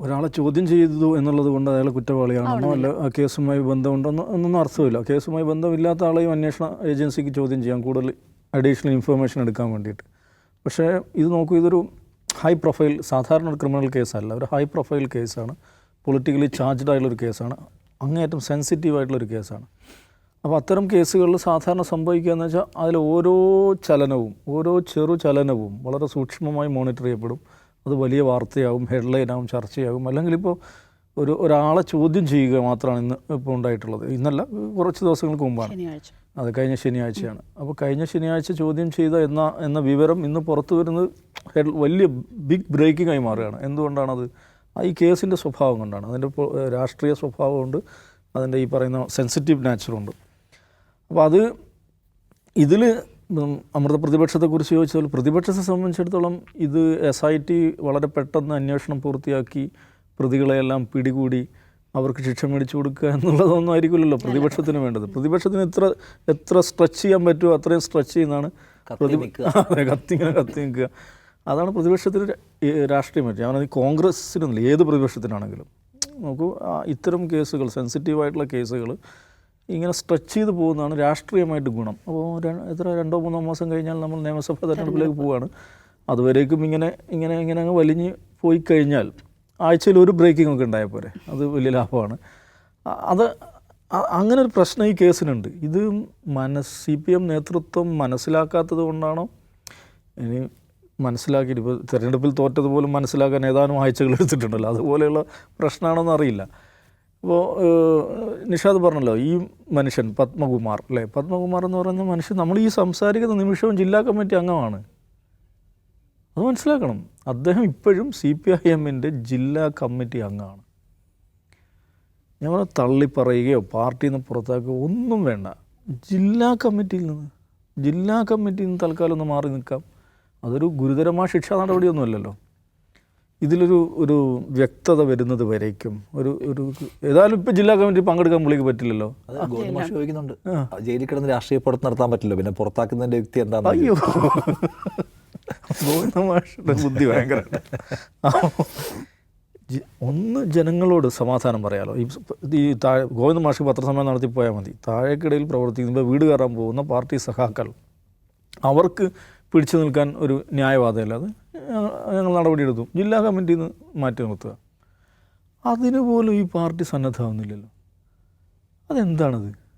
ഒരാളെ ചോദ്യം ചെയ്തു എന്നുള്ളത് കൊണ്ട് അയാൾ കുറ്റവാളിയാണെന്നോ അല്ല കേസുമായി ബന്ധമുണ്ടെന്നോ എന്നൊന്നും അർത്ഥമില്ല. കേസുമായി ബന്ധമില്ലാത്ത ആളെയും അന്വേഷണ ഏജൻസിക്ക് ചോദ്യം ചെയ്യാം കൂടുതൽ അഡീഷണൽ ഇൻഫർമേഷൻ എടുക്കാൻ വേണ്ടിയിട്ട്. പക്ഷേ ഇത് നോക്കൂ ഇതൊരു ഹൈ പ്രൊഫൈൽ സാധാരണ ഒരു ക്രിമിനൽ കേസല്ല. ഒരു ഹൈ പ്രൊഫൈൽ കേസാണ്. പൊളിറ്റിക്കലി ചാർജ്ഡ് ആയിട്ടുള്ളൊരു കേസാണ്. അങ്ങേയറ്റം സെൻസിറ്റീവ് ആയിട്ടുള്ളൊരു കേസാണ്. അപ്പോൾ അത്തരം കേസുകളിൽ സാധാരണ സംഭവിക്കുക എന്ന് വെച്ചാൽ അതിൽ ഓരോ ചലനവും ഓരോ ചെറു ചലനവും വളരെ സൂക്ഷ്മമായി മോണിറ്റർ ചെയ്യപ്പെടും. അത് വലിയ വാർത്തയാകും ഹെഡ്ലൈനാകും ചർച്ചയാകും. അല്ലെങ്കിൽ ഇപ്പോൾ ഒരു ഒരാളെ ചോദ്യം ചെയ്യുക മാത്രമാണ് ഇന്ന് ഇപ്പോൾ ഉണ്ടായിട്ടുള്ളത്. ഇന്നല്ല കുറച്ച് ദിവസങ്ങൾക്ക് മുമ്പാണ്. അത് കഴിഞ്ഞ ശനിയാഴ്ചയാണ്. അപ്പോൾ കഴിഞ്ഞ ശനിയാഴ്ച ചോദ്യം ചെയ്ത എന്ന എന്ന വിവരം ഇന്ന് പുറത്തു വരുന്നത് ഹെഡ് വലിയ ബിഗ് ബ്രേക്കിംഗ് ആയി മാറുകയാണ്. എന്തുകൊണ്ടാണത്? ആ ഈ കേസിന്റെ സ്വഭാവം കൊണ്ടാണ്. അതിന്റെ രാഷ്ട്രീയ സ്വഭാവമുണ്ട്. അതിന്റെ ഈ പറയുന്ന സെൻസിറ്റീവ് നാച്ചറുണ്ട്. അപ്പോൾ അത് ഇതിൽ അമൃത പ്രതിപക്ഷത്തെക്കുറിച്ച് ചോദിച്ചാൽ പ്രതിപക്ഷത്തെ സംബന്ധിച്ചിടത്തോളം ഇത് എസ് ഐ ടി വളരെ പെട്ടെന്ന് അന്വേഷണം പൂർത്തിയാക്കി പ്രതികളെയെല്ലാം പിടികൂടി അവർക്ക് ശിക്ഷ മേടിച്ചു കൊടുക്കുക എന്നുള്ളതൊന്നും ആയിരിക്കില്ലല്ലോ പ്രതിപക്ഷത്തിന് വേണ്ടത്. പ്രതിപക്ഷത്തിന് എത്ര എത്ര സ്ട്രെച്ച് ചെയ്യാൻ പറ്റുമോ അത്രയും സ്ട്രെച്ച് ചെയ്യുന്നതാണ് കത്തി അതെ കത്തി നിൽക്കുക. അതാണ് പ്രതിപക്ഷത്തിന് രാഷ്ട്രീയം പറ്റുക ഞാൻ കോൺഗ്രസ്സിനൊന്നുമില്ല ഏത് പ്രതിപക്ഷത്തിനാണെങ്കിലും. നോക്കൂ ഇത്തരം കേസുകൾ സെൻസിറ്റീവായിട്ടുള്ള കേസുകൾ ഇങ്ങനെ സ്ട്രെച്ച് ചെയ്ത് പോകുന്നതാണ് രാഷ്ട്രീയമായിട്ട് ഗുണം. അപ്പോൾ എത്ര രണ്ടോ മൂന്നോ മാസം കഴിഞ്ഞാൽ നമ്മൾ നിയമസഭാ തെരഞ്ഞെടുപ്പിലേക്ക് പോവുകയാണ് അതുവരേക്കും ഇങ്ങനെ ഇങ്ങനെ ഇങ്ങനെ അങ്ങ് വലിഞ്ഞ് പോയി കഴിഞ്ഞാൽ ആഴ്ചയിൽ ഒരു ബ്രേക്കിംഗ് ഒക്കെ ഉണ്ടായാൽ പോരെ. അത് വലിയ ലാഭമാണ്. അത് അങ്ങനെ ഒരു പ്രശ്നം ഈ കേസിനുണ്ട്. ഇത് മനസ് സി പി എം നേതൃത്വം മനസ്സിലാക്കാത്തത് കൊണ്ടാണോ? ഇനി മനസ്സിലാക്കിയിട്ട് ഇപ്പോൾ തിരഞ്ഞെടുപ്പിൽ തോറ്റതുപോലും മനസ്സിലാക്കാൻ ഏതാനും ആഴ്ചകൾ എടുത്തിട്ടുണ്ടല്ലോ. അതുപോലെയുള്ള പ്രശ്നമാണോന്ന് അറിയില്ല. അപ്പോൾ നിഷാദ് പറഞ്ഞല്ലോ ഈ മനുഷ്യൻ പത്മകുമാർ അല്ലേ? പത്മകുമാർ എന്ന് പറയുന്ന മനുഷ്യൻ നമ്മൾ ഈ സംസാരിക്കുന്ന നിമിഷവും ജില്ലാ കമ്മിറ്റി അംഗമാണ്. അത് മനസ്സിലാക്കണം. അദ്ദേഹം ഇപ്പോഴും സി പി ഐ എമ്മിന്റെ ജില്ലാ കമ്മിറ്റി അംഗമാണ്. ഞാൻ തള്ളി തള്ളിപ്പറയുകയോ പാർട്ടിയിൽ നിന്ന് പുറത്താക്കുകയോ ഒന്നും വേണ്ട. ജില്ലാ കമ്മിറ്റിയിൽ നിന്ന്. ജില്ലാ കമ്മിറ്റിയിൽ നിന്ന് തൽക്കാലം ഒന്ന് മാറി നിൽക്കാം. അതൊരു ഗുരുതരമായ ശിക്ഷാ നടപടിയൊന്നുമല്ലല്ലോ. ഇതിലൊരു ഒരു വ്യക്തത വരുന്നത് വരേക്കും. ഒരു ഒരു ഏതായാലും ഇപ്പൊ ജില്ലാ കമ്മിറ്റി പങ്കെടുക്കാൻ പുള്ളിക്ക് പറ്റില്ലല്ലോ. അത് ഗോവിന്ദ മാഷ് ചോദിക്കുന്നുണ്ട്. ജയിലിൽ കിടന്ന് രാഷ്ട്രീയ പ്രവർത്തനം നടത്താൻ പറ്റില്ല. പിന്നെ പുറത്താക്കുന്നതിന്റെ വ്യക്തി എന്താണ് അയ്യോ. ഗോവിന്ദ മാഷിന്റെ ബുദ്ധി ഭയങ്കര. ഒന്ന് ജനങ്ങളോട് സമാധാനം പറയാലോ. ഈ താഴെ ഗോവിന്ദ മാഷ് പത്രസമ്മേളനം നടത്തി പോയാൽ മതി. താഴേക്കിടയിൽ പ്രവർത്തിക്കുമ്പോൾ വീട് കയറാൻ പോകുന്ന പാർട്ടി സഹാക്കൾ അവർക്ക് പിടിച്ചു നിൽക്കാൻ ഒരു ന്യായവാദമല്ല. അത് ഞങ്ങൾ- നടപടിയെടുത്തു. ജില്ലാ കമ്മിറ്റിയിൽ നിന്ന് മാറ്റി നിർത്തുക. അതിനുപോലും ഈ പാർട്ടി സന്നദ്ധമാവുന്നില്ലല്ലോ. അതെന്താണത്?